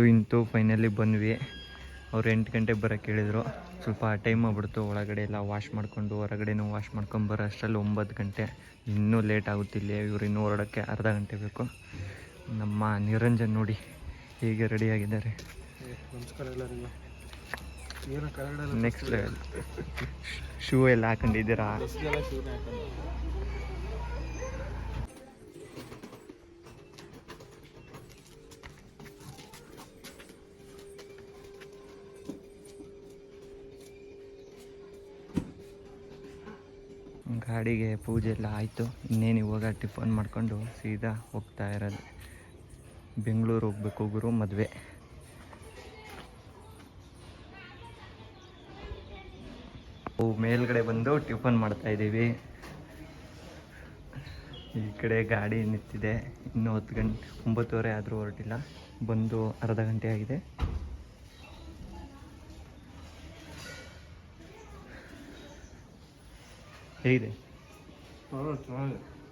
ಅಂತೂ ಇಂತು ಫೈನಲಿ ಬಂದ್ವಿ. ಅವ್ರು ಎಂಟು ಗಂಟೆಗೆ ಬರೋಕ್ಕೆ ಹೇಳಿದರು. ಸ್ವಲ್ಪ ಟೈಮ್ ಆಗ್ಬಿಡ್ತು ಒಳಗಡೆ ಎಲ್ಲ ವಾಶ್ ಮಾಡಿಕೊಂಡು ಹೊರಗಡೆನೂ ವಾಶ್ ಮಾಡ್ಕೊಂಡು ಬರೋ ಅಷ್ಟರಲ್ಲಿ ಒಂಬತ್ತು ಗಂಟೆ. ಇನ್ನೂ ಲೇಟ್ ಆಗುತ್ತಿಲ್ಲ ಇವ್ರು ಇನ್ನೂ ಹೊರಡೋಕ್ಕೆ ಅರ್ಧ ಗಂಟೆ ಬೇಕು. ನಮ್ಮ ನಿರಂಜನ್ ನೋಡಿ ಹೀಗೆ ರೆಡಿಯಾಗಿದ್ದಾರೆ ನೆಕ್ಸ್ಟ್ ಲೆವೆಲ್ ಶೂ ಎಲ್ಲ ಹಾಕೊಂಡಿದ್ದೀರಾ? ಗಾಡಿಗೆ ಪೂಜೆ ಎಲ್ಲ ಆಯಿತು. ಇನ್ನೇನು ಇವಾಗ ಟಿಫನ್ ಮಾಡ್ಕೊಂಡು ಸೀದಾ ಹೋಗ್ತಾ ಇರೋದು. ಬೆಂಗಳೂರು ಹೋಗ್ಬೇಕು ಗುರು, ಮದುವೆ. ಮೇಲ್ಗಡೆ ಬಂದು ಟಿಫನ್ ಮಾಡ್ತಾ ಇದ್ದೀವಿ. ಈ ಕಡೆ ಗಾಡಿ ನಿಂತಿದೆ. ಇನ್ನೂ ಹತ್ತು ಗಂಟೆ, ಒಂಬತ್ತುವರೆ ಆದರೂ ಹೊರಟಿಲ್ಲ. ಬಂದು ಅರ್ಧ ಗಂಟೆ ಆಗಿದೆ. ಹೇಗಿದೆ?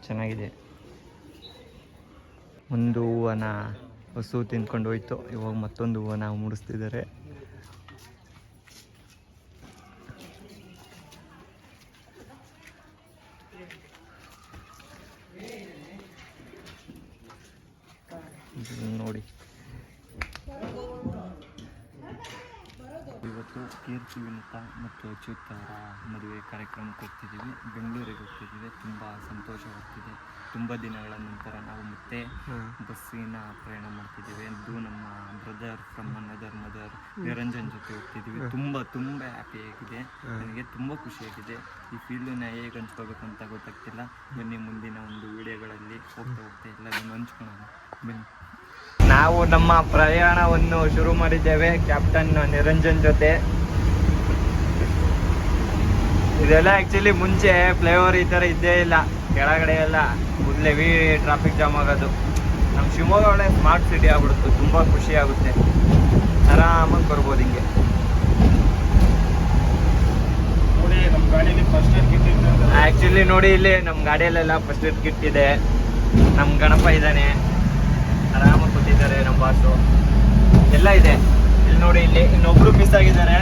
ಚೆನ್ನಾಗಿದೆ. ಒಂದು ಹೂವನ ಹಸು ತಿಂದ್ಕೊಂಡು ಹೋಯ್ತು. ಇವಾಗ ಮತ್ತೊಂದು ಹೂವನ ಮೂಡಿಸ್ತಿದ್ದಾರೆ ಇದನ್ನ ನೋಡಿ ಇವತ್ತು ಕೀರ್ತಿ ವಿನಿತ ಮತ್ತು ಅಚ್ಯುತ್ ಅವರ ಮದುವೆ ಕಾರ್ಯಕ್ರಮಕ್ಕೆ ಹೋಗ್ತಿದ್ದೀವಿ ಬೆಂಗಳೂರಿಗೆ ಹೋಗ್ತಿದ್ದೀವಿ. ತುಂಬ ಸಂತೋಷವಾಗ್ತಿದೆ ತುಂಬ ದಿನಗಳ ನಂತರ ನಾವು ಮತ್ತೆ ಬಸ್ಸಿನ ಪ್ರಯಾಣ ಮಾಡ್ತಿದ್ದೀವಿ. ಅದು ನಮ್ಮ brother from another mother Niranjan ಜೊತೆ ಹೋಗ್ತಿದ್ದೀವಿ. ತುಂಬ ತುಂಬ ಹ್ಯಾಪಿ ಆಗಿದೆ. ನನಗೆ ತುಂಬ ಖುಷಿಯಾಗಿದೆ ಈ ಫೀಲ್ಡನ್ನ ಹೇಗೆ ಹಂಚ್ಕೋಬೇಕು ಅಂತ ಗೊತ್ತಾಗ್ತಿಲ್ಲ. ಬನ್ನಿ ಮುಂದಿನ ಒಂದು ವಿಡಿಯೋಗಳಲ್ಲಿ ಹೋಗ್ತಾ ಹೋಗ್ತಾ ಎಲ್ಲದನ್ನು ಹಂಚ್ಕೊಳ್ಳೋಣ. ಬನ್ನಿ. ನಾವು ನಮ್ಮ ಪ್ರಯಾಣವನ್ನು ಶುರು ಮಾಡಿದ್ದೇವೆ ಕ್ಯಾಪ್ಟನ್ ನಿರಂಜನ್ ಜೊತೆ. ಇದೆಲ್ಲ ಆಕ್ಚುಲಿ ಮುಂಚೆ ಫ್ಲೈಓವರ್ ಈ ಥರ ಇದ್ದೇ ಇಲ್ಲ. ಕೆಳಗಡೆ ಎಲ್ಲ ಮೊದ್ಲೆ ವಿ ಟ್ರಾಫಿಕ್ ಜಾಮ್ ಆಗೋದು. ನಮ್ಮ ಶಿವಮೊಗ್ಗ ಒಳ್ಳೆ ಸ್ಮಾರ್ಟ್ ಸಿಟಿ ಆಗ್ಬಿಡುತ್ತೆ ತುಂಬ ಖುಷಿ ಆಗುತ್ತೆ. ಆರಾಮಾಗಿ ಬರ್ಬೋದು ಹಿಂಗೆ. ನೋಡಿ ನಮ್ಮ ಗಾಡೀಲಿ ಫಸ್ಟ್ ಏಡ್ ಕಿಟ್ ಇತ್ತು ಆಕ್ಚುಲಿ ನೋಡಿ ಇಲ್ಲಿ ನಮ್ಮ ಗಾಡಿಯಲ್ಲೆಲ್ಲ ಫಸ್ಟ್ ಏಡ್ ಕಿಟ್ ಇದೆ. ನಮ್ಮ ಗಣಪ ಇದ್ದಾನೆ. ಆರಾಮಾಗಿ ಕೂತಿದ್ದಾರೆ ನಮ್ಮ ಬಾಸು ಎಲ್ಲ ಇದೆ. ಇಲ್ಲಿ ನೋಡಿ, ಇಲ್ಲಿ ಇನ್ನೊಬ್ರು ಮಿಸ್ ಆಗಿದ್ದಾರೆ.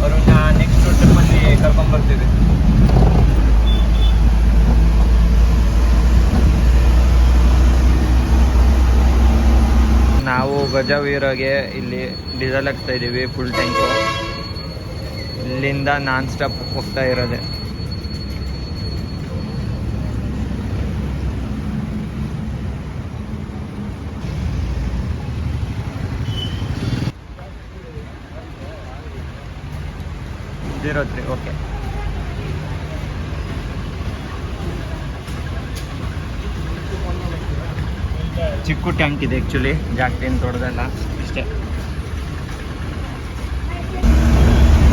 ಅವ್ರನ್ನ ನೆಕ್ಸ್ಟ್ ಟ್ರಿಪ್ಪಲ್ಲಿ ಕರ್ಕೊಂಡ್ ಬರ್ತೀವಿ. ನಾವು ಗಜವೀರಗೆ ಇಲ್ಲಿ ಡೀಸೆಲ್ ಹಾಕ್ತಾ ಇದ್ದೀವಿ ಫುಲ್ ಟ್ಯಾಂಕು ಇಲ್ಲಿಂದ ನಾನ್ ಸ್ಟಾಪ್ ಹೋಗ್ತಾ ಇರೋದೆ. ಜೀರೋ ತ್ರೀ ಓಕೆ ಚಿಕ್ಕ ಟ್ಯಾಂಕ್ ಇದೆ ಆ್ಯಕ್ಚುಲಿ ಜಾಸ್ತಿ ಏನು ದೊಡ್ಡದಲ್ಲ ಇಷ್ಟೇ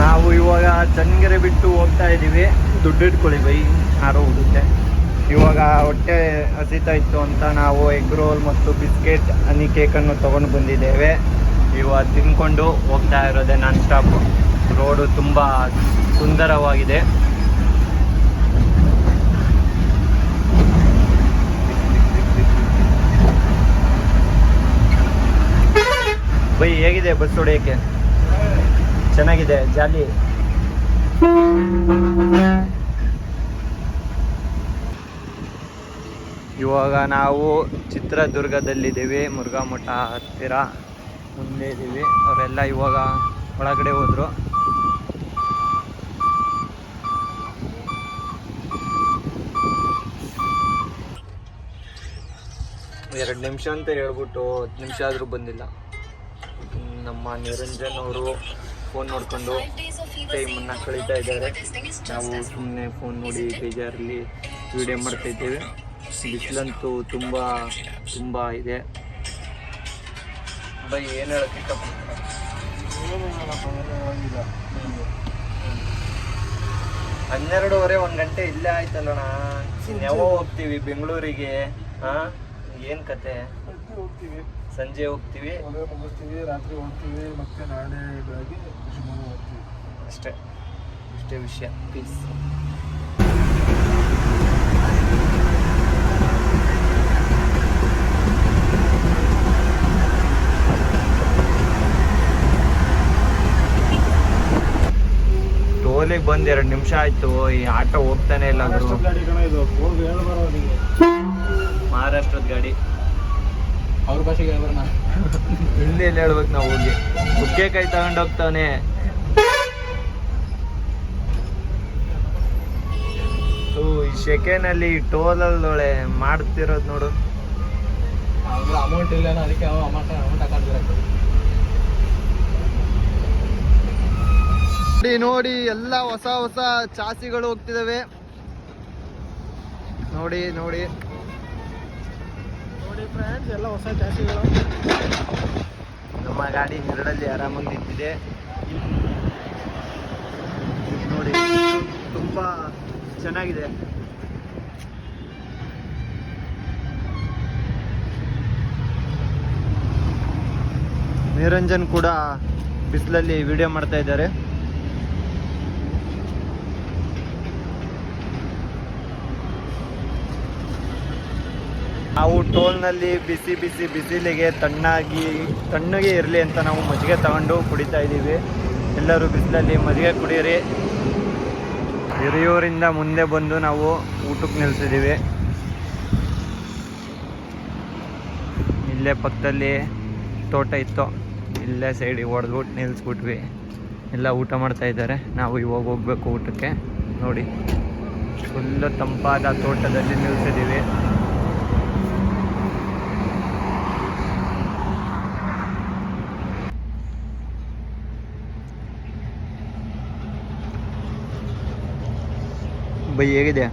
ನಾವು ಇವಾಗ ಚನ್ನಗೆರೆ ಬಿಟ್ಟು ಹೋಗ್ತಾ ಇದ್ದೀವಿ. ದುಡ್ಡು ಇಟ್ಕೊಳ್ಳಿ ಬೈ, ಯಾರೋ ಹೋಗುತ್ತೆ. ಇವಾಗ ಹೊಟ್ಟೆ ಹಸಿತಾ ಇತ್ತು ಅಂತ ನಾವು ಎಗ್ ರೋಲ್ ಮತ್ತು ಬಿಸ್ಕೆಟ್ ಹನಿ ಕೇಕನ್ನು ತೊಗೊಂಡು ಬಂದಿದ್ದೇವೆ. ಇವಾಗ ತಿನ್ಕೊಂಡು ಹೋಗ್ತಾ ಇರೋದೆ ನಾನ್ ಸ್ಟಾಪ್ ರೋಡು ತುಂಬ ಸುಂದರವಾಗಿದೆ. ಬೈ, ಹೇಗಿದೆ ಬಸ್ ಹೊಡೆಯೋಕ್ಕೆ? ಚೆನ್ನಾಗಿದೆ, ಜಾಲಿ? ಇವಾಗ ನಾವು ಚಿತ್ರದುರ್ಗದಲ್ಲಿದ್ದೀವಿ ಮುರುಘಾ ಮಠ ಹತ್ತಿರ ಮುಂದೆ ಇದ್ದೀವಿ. ಅವರೆಲ್ಲ ಇವಾಗ ಒಳಗಡೆ ಹೋದ್ರು. ಎರಡು ನಿಮಿಷ ಅಂತ ಹೇಳ್ಬಿಟ್ಟು ಹತ್ತು ನಿಮಿಷ ಆದರೂ ಬಂದಿಲ್ಲ. ನಮ್ಮ ನಿರಂಜನ್ ಅವರು ಫೋನ್ ನೋಡ್ಕೊಂಡು ಟೈಮನ್ನು ಕಳೀತಾ ಇದ್ದಾರೆ. ನಾವು ಸುಮ್ಮನೆ ಫೋನ್ ನೋಡಿ ಬೇಜಾರಲ್ಲಿ ವಿಡಿಯೋ ಮಾಡ್ತಾ ಇದ್ದೇವೆ. ಬಿಸಿಲಂತೂ ತುಂಬ ತುಂಬ ಇದೆ. ಬೈ, ಏನು ಹೇಳಕ್ಕೆ ಇಷ್ಟಪಡ್ತೀರಾ? ಹನ್ನೆರಡೂವರೆ ಒಂದು ಗಂಟೆ ಇಲ್ಲೇ ಆಯ್ತಲ್ಲಣ್ಣ. ಯಾವಾಗ ಹೋಗ್ತೀವಿ ಬೆಂಗಳೂರಿಗೆ ಹಾಂ ಏನ್ ಕತೆ? ಹೋಗ್ತೀವಿ. ಸಂಜೆ ಹೋಗ್ತೀವಿ. ಮುಗಿಸ್ತೀವಿ ರಾತ್ರಿ ಹೋಗ್ತೀವಿ ಮತ್ತೆ ನಾಳೆ ಬೆಳಗ್ಗೆ ಶಿವಮೊಗ್ಗ ಹೋಗ್ತೀವಿ. ಅಷ್ಟೇ. ಇಷ್ಟೇ ವಿಷಯ. ಪೀಸ್ ಟೋಲಿಗೆ ಬಂದು ಎರಡು ನಿಮಿಷ ಆಯ್ತು. ಈ ಆಟೋ ಹೋಗ್ತಾನೆ ಇಲ್ಲ ಮಹಾರಾಷ್ಟ್ರದ ಗಾಡಿ. ಅವ್ರ ಭಾಷೆಗೆ ಹೇಳ್ಬಾರ ಹಿಂದಿಯಲ್ಲಿ ಹೇಳ್ಬೇಕು ನಾವು ಹೋಗಿ. ನುಗ್ಗೆಕಾಯಿ ತಗೊಂಡು ಹೋಗ್ತಾನೆ ಓ, ಈ ಸೆಕೆನಲ್ಲಿ ಟೋಲಲ್ಲೊಳೆ ಮಾಡ್ತಿರೋದು ನೋಡು. ಅವ್ರ ಅಮೌಂಟ್ ಇಲ್ಲ ಅದಕ್ಕೆ ಅವ ಅಮೌಂಟ್ ಅಮೌಂಟ್ ನೋಡಿ ನೋಡಿ ಎಲ್ಲ ಹೊಸ ಹೊಸ ಚಾಸಿಗಳು ಹೋಗ್ತಿದಾವೆ. ನೋಡಿ ನೋಡಿ. ನೋಡಿ ಎಲ್ಲ ಹೊಸ ಜಾಸ್ತಿಗಳು ನಮ್ಮ ಗಾಡಿ ನೆರಳಲ್ಲಿ ಆರಾಮಾಗಿ ನಿಂತಿದೆ. ನೋಡಿ, ತುಂಬಾ ಚೆನ್ನಾಗಿದೆ. ನಿರಂಜನ್ ಕೂಡ ಬಿಸಿಲಲ್ಲಿ ವಿಡಿಯೋ ಮಾಡ್ತಾ ಇದ್ದಾರೆ. ನಾವು ಟೋಲ್ನಲ್ಲಿ ಬಿಸಿ ಬಿಸಿ ಬಿಸಿಲಿಗೆ ತಣ್ಣಾಗಿ ತಣ್ಣಗೆ ಇರಲಿ ಅಂತ ನಾವು ಮಜ್ಜಿಗೆ ತಗೊಂಡು ಕುಡಿತಾ ಇದ್ದೀವಿ. ಎಲ್ಲರೂ ಬಿಸಿಲಲ್ಲಿ ಮಜ್ಜಿಗೆ ಕುಡಿಯಿರಿ ಹಿರಿಯೂರಿಂದ ಮುಂದೆ ಬಂದು ನಾವು ಊಟಕ್ಕೆ ನಿಲ್ಸಿದ್ದೀವಿ. ಇಲ್ಲೇ ಪಕ್ಕದಲ್ಲಿ ತೋಟ ಇತ್ತು. ಇಲ್ಲೇ ಸೈಡಿಗೆ ಹೊಡೆದ್ಬಿಟ್ಟು ನಿಲ್ಲಿಸ್ಬಿಟ್ವಿ ಎಲ್ಲ ಊಟ ಮಾಡ್ತಾ ಇದ್ದಾರೆ. ನಾವು ಇವಾಗ ಹೋಗ್ಬೇಕು ಊಟಕ್ಕೆ. ನೋಡಿ, ಫುಲ್ಲು ತಂಪಾದ ತೋಟದಲ್ಲಿ ನಿಲ್ಸಿದ್ದೀವಿ. ಬೈ ಹೇಗಿದೆ?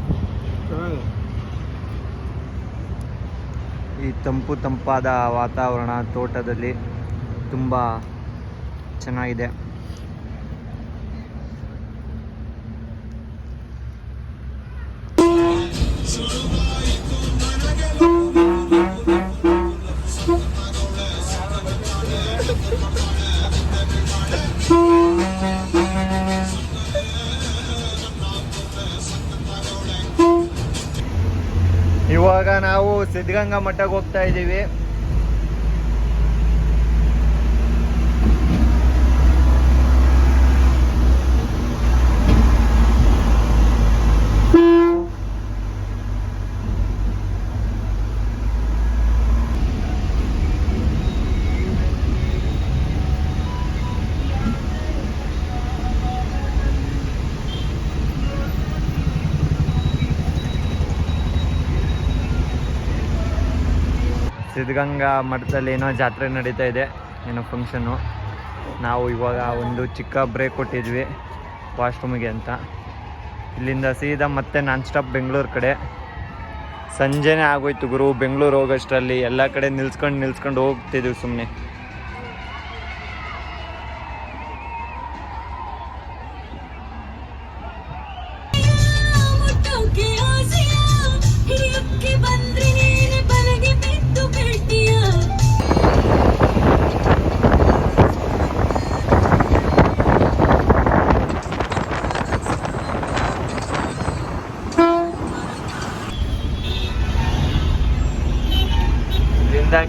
ಈ ತಂಪು ತಂಪಾದ ವಾತಾವರಣ ತೋಟದಲ್ಲಿ ತುಂಬ ಚೆನ್ನಾಗಿದೆ. ಇವಾಗ ನಾವು ಸಿದ್ಧಗಂಗಾ ಮಠಕ್ಕೆ ಹೋಗ್ತಾ ಇದ್ದೀವಿ. ಸಿದ್ಧಗಂಗಾ ಮಠದಲ್ಲಿ ಏನೋ ಜಾತ್ರೆ ನಡೀತಾ ಇದೆ, ಏನೋ ಫಂಕ್ಷನ್ನು ನಾವು ಇವಾಗ ಒಂದು ಚಿಕ್ಕ ಬ್ರೇಕ್ ಕೊಟ್ಟಿದ್ವಿ ವಾಶ್ರೂಮಿಗೆ ಅಂತ. ಇಲ್ಲಿಂದ ಸೀದಾ ಮತ್ತೆ ನಾನ್ ಸ್ಟಾಪ್ ಬೆಂಗಳೂರು ಕಡೆ. ಸಂಜೆನೇ ಆಗೋಯ್ತು ಗುರು, ಬೆಂಗಳೂರು ಹೋಗೋಷ್ಟರಲ್ಲಿ ಎಲ್ಲ ಕಡೆ ನಿಲ್ಸ್ಕೊಂಡು ನಿಲ್ಸ್ಕೊಂಡು ಹೋಗ್ತಿದ್ವಿ ಸುಮ್ಮನೆ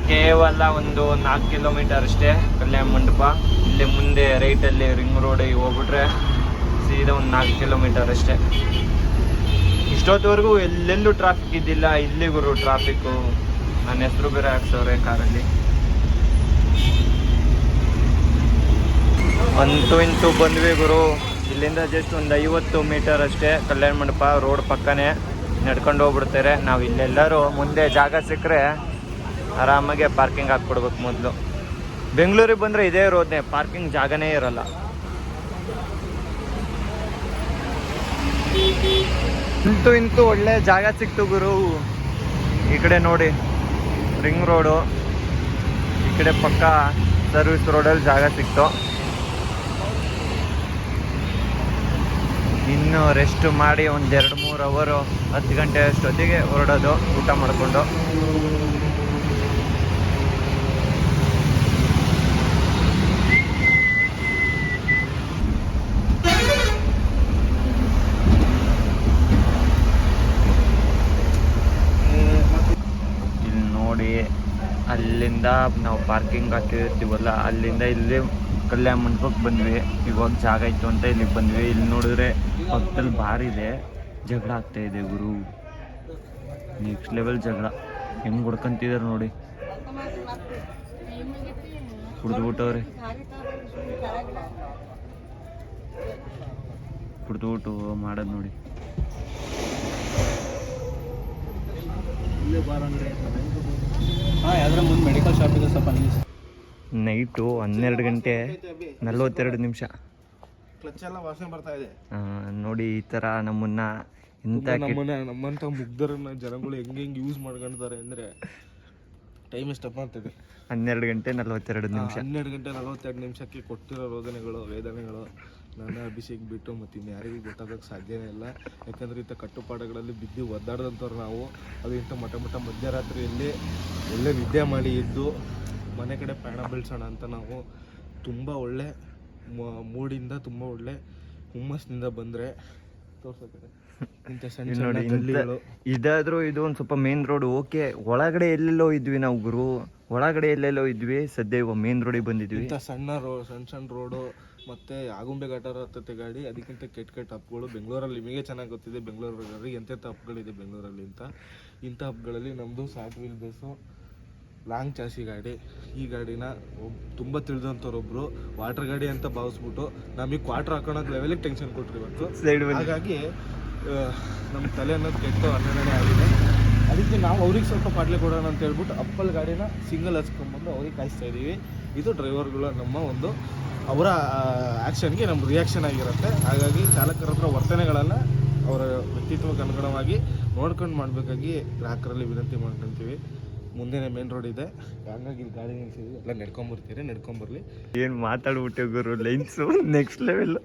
ಕೇವಲ ಒಂದು ನಾಲ್ಕು ಕಿಲೋಮೀಟರ್ ಅಷ್ಟೇ ಕಲ್ಯಾಣ ಮಂಟಪ. ಇಲ್ಲಿ ಮುಂದೆ ರೈಟಲ್ಲಿ ರಿಂಗ್ ರೋಡಿಗೆ ಹೋಗ್ಬಿಟ್ರೆ ಸೀದಾ ಒಂದು ನಾಲ್ಕು ಕಿಲೋಮೀಟರ್ ಅಷ್ಟೇ. ಇಷ್ಟೊತ್ತವರೆಗೂ ಎಲ್ಲೆಲ್ಲೂ ಟ್ರಾಫಿಕ್ ಇದ್ದಿಲ್ಲ ಇಲ್ಲಿ ಗುರು ಟ್ರಾಫಿಕ್ಕು ನನ್ನ ಹೆಸರು ಬೇರೆ ಹಾಕ್ಸವ್ರೆ ಕಾರಲ್ಲಿ. ಅಂತೂ ಇಂತೂ ಬಂದ್ವಿ ಗುರು. ಇಲ್ಲಿಂದ ಜಸ್ಟ್ ಒಂದು ಐವತ್ತು ಮೀಟರ್ ಅಷ್ಟೇ ಕಲ್ಯಾಣ ಮಂಟಪ ರೋಡ್ ಪಕ್ಕನೇ ನಡ್ಕೊಂಡು ಹೋಗ್ಬಿಡ್ತಾರೆ. ನಾವು ಇಲ್ಲೆಲ್ಲರೂ ಮುಂದೆ ಜಾಗ ಸಿಕ್ಕರೆ ಆರಾಮಾಗೆ ಪಾರ್ಕಿಂಗ್ ಹಾಕ್ಬಿಡ್ಬೇಕು ಮೊದಲು. ಬೆಂಗಳೂರಿಗೆ ಬಂದರೆ ಇದೇ ಇರೋದ್ನೆ ಪಾರ್ಕಿಂಗ್ ಜಾಗನೇ ಇರಲ್ಲ. ಇಂತೂ ಇಂತು ಒಳ್ಳೆ ಜಾಗ ಸಿಕ್ತು ಗುರು. ಈ ಕಡೆ ನೋಡಿ ರಿಂಗ್ ರೋಡು ಈ ಕಡೆ ಪಕ್ಕ ಸರ್ವಿಸ್ ರೋಡಲ್ಲಿ ಜಾಗ ಸಿಕ್ತು. ಇನ್ನು ರೆಸ್ಟ್ ಮಾಡಿ ಒಂದು ಎರಡು ಮೂರು ಅವರು ಹತ್ತು ಗಂಟೆ ಅಷ್ಟೊತ್ತಿಗೆ ಹೊರಡೋದು, ಊಟ ಮಾಡಿಕೊಂಡು ಇಲ್ಲಿ ನೋಡಿ ಅಲ್ಲಿಂದ ನಾವು ಪಾರ್ಕಿಂಗ್ ಹಾಕಿರ್ತೀವಲ್ಲ ಅಲ್ಲಿಂದ ಇಲ್ಲಿ ಕಲ್ಯಾಣ ಮಂಟಪಕ್ಕೆ ಬಂದ್ವಿ. ಇವಾಗ ಜಾಗ ಇತ್ತು ಅಂತ ಇಲ್ಲಿಗೆ ಬಂದ್ವಿ. ಇಲ್ಲಿ ನೋಡಿದ್ರೆ ಪಕ್ಕದಲ್ಲಿ ಬಾರಿದೆ ಜಗಳ ಆಗ್ತಾ ಇದೆ ಗುರು. ನೆಕ್ಸ್ಟ್ ಲೆವೆಲ್ ಜಗಳ. ಹೆಂಗ್ ಹೊಡ್ಕೊಂತಿದಾರೆ ನೋಡಿ. ಕುಡ್ದ್ಬಿಟ್ಟವ್ರೆ. ಕುಡ್ದುಬಿಟ್ಟು ಮಾಡೋದು ನೋಡಿ. ಹಾಂ ಯಾವ್ದಾರ ಮುಂದೆ ಮೆಡಿಕಲ್ ಶಾಪ್ ಇದೆ ಸ್ವಲ್ಪ ನಿಲ್ಲಿಸಿ ನೈಟು ಹನ್ನೆರಡು ಗಂಟೆ ನಲ್ವತ್ತೆರಡು ನಿಮಿಷ. ಕ್ಲಚ್ ಎಲ್ಲ ವಾಸನೆ ಬರ್ತಾ ಇದೆ. ನೋಡಿ ಈ ಥರ ನಮ್ಮನ್ನ ಇಂಥ ನಮ್ಮನ್ನ ನಮ್ಮಂತ ಮುಗ್ಧರನ್ನ ಜನಗಳು ಹೆಂಗೆ ಹೆಂಗೆ ಯೂಸ್ ಮಾಡ್ಕೊಂಡಿದ್ದಾರೆ ಅಂದರೆ ಟೈಮ್ ಎಷ್ಟಪ್ಪ ಅಂತಿದೆ ಹನ್ನೆರಡು ಗಂಟೆ ನಲ್ವತ್ತೆರಡು ನಿಮಿಷ. ಹನ್ನೆರಡು ಗಂಟೆ ನಲವತ್ತೆರಡು ನಿಮಿಷಕ್ಕೆ ಕೊಟ್ಟಿರೋ ರೋದನೆಗಳು ವೇದನೆಗಳು ನನ್ನ ಅಭಿಷೇಕ್ ಬಿಟ್ಟು ಮತ್ತು ಇನ್ಯಾರಿಗೂ ಗೊತ್ತಾಗೋಕ್ಕೆ ಸಾಧ್ಯನೇ ಇಲ್ಲ. ಯಾಕಂದ್ರೆ ಇಂಥ ಕಟ್ಟುಪಾಡುಗಳಲ್ಲಿ ಬಿದ್ದು ಒದ್ದಾಡ್ದಂಥವ್ರು ನಾವು. ಅದು ಇಂಥ ಮಠ ಮಠ ಮಧ್ಯರಾತ್ರಿಯಲ್ಲಿ ಒಳ್ಳೆ ವಿದ್ಯೆ ಮಾಡಿ ಇದ್ದು ಮನೆ ಕಡೆ ಪ್ರಯಾಣ ಬೆಳೆಸೋಣ ಅಂತ ನಾವು ತುಂಬ ಒಳ್ಳೆ ಮೂಡಿಂದ ತುಂಬ ಒಳ್ಳೆ ಹುಮ್ಮಸ್ನಿಂದ ಬಂದರೆ ತೋರ್ಸೋಕೆ ಇಂಥ ಸಣ್ಣ ಇಲ್ಲಿ ಸಣ್ಣ ನೋಡಿ ಇದಾದ್ರೂ ಇದು ಒಂದು ಸ್ವಲ್ಪ ಮೇನ್ ರೋಡ್ ಓಕೆ ಒಳಗಡೆ ಎಲ್ಲೆಲ್ಲೋ ಇದ್ವಿ ನಾವು ಗುರು. ಒಳಗಡೆ ಎಲ್ಲೆಲ್ಲೋ ಇದ್ವಿ. ಸದ್ಯ ಇವಾಗ ಮೇನ್ ರೋಡಿಗೆ ಬಂದಿದ್ವಿ. ಇಂಥ ಸಣ್ಣ ರೋಡ್ ಸಣ್ಣ ಸಣ್ಣ ರೋಡು ಮತ್ತೆ ಆಗುಂಬೆ ಘಾಟರ ಹತ್ತತೆ ಗಾಡಿ ಅದಕ್ಕಿಂತ ಕೆಟ್ಟ ಕೆಟ್ಟ ಹಬ್ಗಳು ಬೆಂಗಳೂರಲ್ಲಿ ನಿಮಗೆ ಚೆನ್ನಾಗಿ ಗೊತ್ತಿದೆ. ಬೆಂಗಳೂರಲ್ಲಿ ಎಂತೆಂಥ ಹಬ್ಗಳಿದೆ ಬೆಂಗಳೂರಲ್ಲಿ ಅಂತ. ಇಂಥ ಹಬ್ಗಳಲ್ಲಿ ನಮ್ಮದು short wheel base long chassis ಗಾಡಿ. ಈ ಗಾಡಿನ ಒಬ್- ತುಂಬ ತಿಳಿದಂಥವ್ರೊಬ್ರು ವಾಟರ್ ಗಾಡಿ ಅಂತ ಭಾವಿಸ್ಬಿಟ್ಟು ನಮಗೆ ಕ್ವಾರ್ಟರ್ ಹಾಕೋಣ ಲೆವೆಲಿಗೆ ಟೆನ್ಷನ್ ಕೊಟ್ಟರು ಇವತ್ತು. ಹಾಗಾಗಿ ನಮ್ಮ ತಲೆ ಅನ್ನೋದು ಕೆಟ್ಟು ಹನ್ನೆರಡನೇ ಆಗಿದೆ. ಅದಕ್ಕೆ ನಾವು ಅವ್ರಿಗೆ ಸ್ವಲ್ಪ ಪಾಟ್ಲೆ ಕೊಡೋಣ ಅಂತ ಹೇಳ್ಬಿಟ್ಟು ಅಪ್ಪಲ್ ಗಾಡಿನ ಸಿಂಗಲ್ ಹಚ್ಕೊಂಡ್ಬಂದು ಅವ್ರಿಗೆ ಕಾಯಿಸ್ತಾ ಇದ್ದೀವಿ ಇದು ಡ್ರೈವರ್ಗಳ ನಮ್ಮ ಒಂದು, ಅವರ ಆ್ಯಕ್ಷನ್ಗೆ ನಮ್ಮ ರಿಯಾಕ್ಷನ್ ಆಗಿರುತ್ತೆ. ಹಾಗಾಗಿ ಚಾಲಕರ ಹತ್ರ ವರ್ತನೆಗಳನ್ನು ಅವರ ವ್ಯಕ್ತಿತ್ವಕ್ಕೆ ಅನುಗುಣವಾಗಿ ನೋಡ್ಕೊಂಡು ಮಾಡಬೇಕಾಗಿ ಗ್ರಾಹಕರಲ್ಲಿ ವಿನಂತಿ ಮಾಡ್ಕೊತೀವಿ. ಮುಂದೆನೇ ಮೇನ್ ರೋಡ್ ಇದೆ. ಹಂಗಾಗಿ ಗಾಡಿ ನಿಲ್ಸಿದ್ವಿ ಎಲ್ಲ ನಡ್ಕೊಂಬರ್ತೀರಿ ನಡ್ಕೊಂಬರ್ಲಿ ಏನು ಮಾತಾಡ್ಬಿಟ್ಟೆ ಗುರು ಲೈನ್ಸು ನೆಕ್ಸ್ಟ್ ಲೆವೆಲ್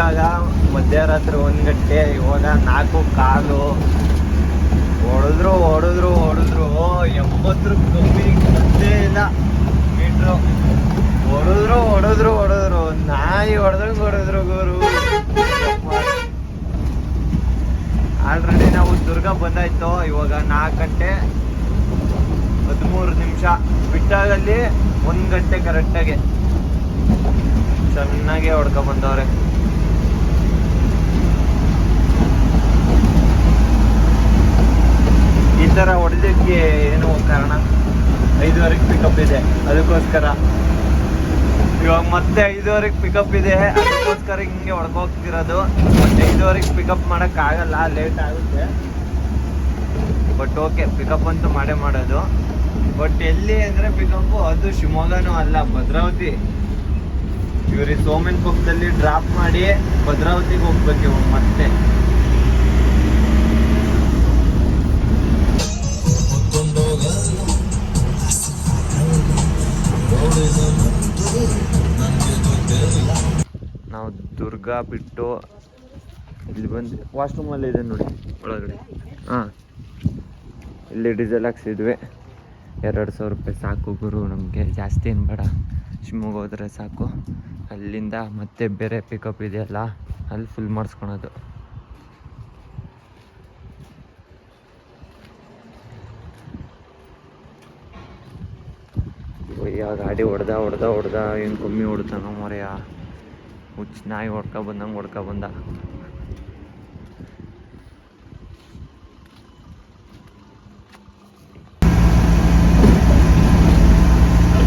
ಬಿಟ್ಟಾಗ ಮಧ್ಯರಾತ್ರಿ ಒಂದು ಗಂಟೆ ಇವಾಗ ನಾಲ್ಕು ಕಾಲು. ಹೊಡೆದ್ರು ಹೊಡೆದ್ರು ಹೊಡೆದ್ರು. ಎಂಬತ್ತರ ಕಮ್ಮಿ ಗೊತ್ತೇ ಇಲ್ಲ. ಮೀಟ್ರು. ಹೊಡೆದ್ರು ಹೊಡೆದ್ರು ಹೊಡೆದ್ರು. ನಾಯಿ ಹೊಡೆದಂಗೆ ಹೊಡೆದ್ರು ಗುರು. ಆಲ್ರೆಡಿ ನಾವು ದುರ್ಗ ಬಂದಾಯ್ತು. ಇವಾಗ ನಾಲ್ಕು ಗಂಟೆ ಹದಿಮೂರು ನಿಮಿಷ. ಬಿಟ್ಟಾಗಲ್ಲಿ ಒಂದು ಗಂಟೆ ಕರೆಕ್ಟಾಗಿ ಚೆನ್ನಾಗಿ ಹೊಡ್ಕೊ ತರ ಹೊಡೆದಕ್ಕೆ ಏನು ಕಾರಣ. ಐದುವರೆಗೆ ಪಿಕಪ್ ಇದೆ. ಅದಕ್ಕೋಸ್ಕರ. ಇವಾಗ ಮತ್ತೆ ಐದುವರೆಗೆ ಪಿಕಪ್ ಇದೆ. ಅದಕ್ಕೋಸ್ಕರ ಹಿಂಗೆ ಹೊಡ್ಕೋಗ್ತಿರೋದು ಮತ್ತೆ ಐದುವರೆಗೆ ಪಿಕಪ್ ಮಾಡೋಕ್ಕಾಗಲ್ಲ ಲೇಟ್ ಆಗುತ್ತೆ. ಬಟ್ ಓಕೆ ಪಿಕಪ್ ಅಂತೂ ಮಾಡೇ ಮಾಡೋದು. ಬಟ್ ಎಲ್ಲಿ ಅಂದರೆ ಪಿಕಪ್ ಅದು ಶಿವಮೊಗ್ಗನೂ ಅಲ್ಲ, ಭದ್ರಾವತಿ. ಇವ್ರಿಗೆ ಸೋಮನ್ ಪಕ್ಕದಲ್ಲಿ ಡ್ರಾಪ್ ಮಾಡಿ ಭದ್ರಾವತಿಗೆ ಹೋಗ್ಬೇಕು ಇವಾಗ ಮತ್ತೆ. ನಾವು ದುರ್ಗಾ ಬಿಟ್ಟು ಇಲ್ಲಿ ಬಂದು ವಾಶ್ರೂಮಲ್ಲಿ ಇದೆ ನೋಡಿ. ಒಳಗಡೆ. ಹಾಂ. ಇಲ್ಲಿ ಡೀಸೆಲ್ ಹಾಕ್ಸಿದ್ವಿ. ಎರಡು ಸಾವಿರ ರೂಪಾಯಿ ಸಾಕು ಗುರು, ನಮಗೆ ಜಾಸ್ತಿ ಏನು ಬೇಡ. ಶಿವಮೊಗ್ಗ ಹೋದರೆ ಸಾಕು. ಅಲ್ಲಿಂದ ಮತ್ತೆ ಬೇರೆ ಪಿಕಪ್ ಇದೆಯಲ್ಲ, ಅಲ್ಲಿ ಫುಲ್ ಮಾಡಿಸ್ಕೊಳೋದು. ಅಯ್ಯ ಗಾಡಿ ಹೊಡ್ದ ಹೊಡ್ದ ಹೊಡ್ದ, ಏನು ಕಮ್ಮಿ ಹೊಡ್ತಾನೋ ಮರೆಯ. ಹುಚ್ಚ ನಾಯಿ ಹೊಡ್ಕೊ ಬಂದಂಗೆ ಹೊಡ್ಕೊ ಬಂದ.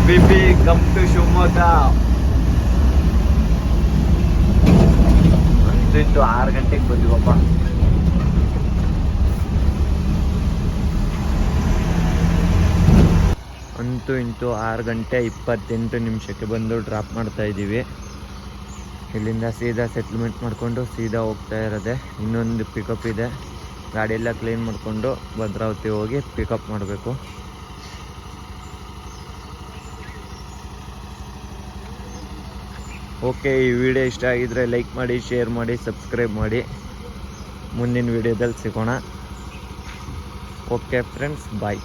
B P come to Shivamogga. ಅಂತೂ ಇಂತೂ ಆರು ಗಂಟೆಗೆ ಬಂದಿವಪ್ಪ. ಅಂತೂ ಇಂಟು ಆರು ಗಂಟೆ ಇಪ್ಪತ್ತೆಂಟು ನಿಮಿಷಕ್ಕೆ ಬಂದು ಡ್ರಾಪ್ ಮಾಡ್ತಾ ಇದ್ದೀವಿ. ಇಲ್ಲಿಂದ ಸೀದಾ ಸೆಟ್ಲ್ಮೆಂಟ್ ಮಾಡಿಕೊಂಡು ಸೀದಾ ಹೋಗ್ತಾ ಇರೋದೆ. ಇನ್ನೊಂದು ಪಿಕಪ್ ಇದೆ. ಗಾಡಿ ಎಲ್ಲ ಕ್ಲೀನ್ ಮಾಡಿಕೊಂಡು ಭದ್ರಾವತಿ ಹೋಗಿ ಪಿಕಪ್ ಮಾಡಬೇಕು. ಓಕೆ ಈ ವಿಡಿಯೋ ಇಷ್ಟ ಆಗಿದ್ರೆ ಲೈಕ್ ಮಾಡಿ ಶೇರ್ ಮಾಡಿ ಸಬ್ಸ್ಕ್ರೈಬ್ ಮಾಡಿ. ಮುಂದಿನ ವಿಡಿಯೋದಲ್ಲಿ ಸಿಗೋಣ. Okay friends bye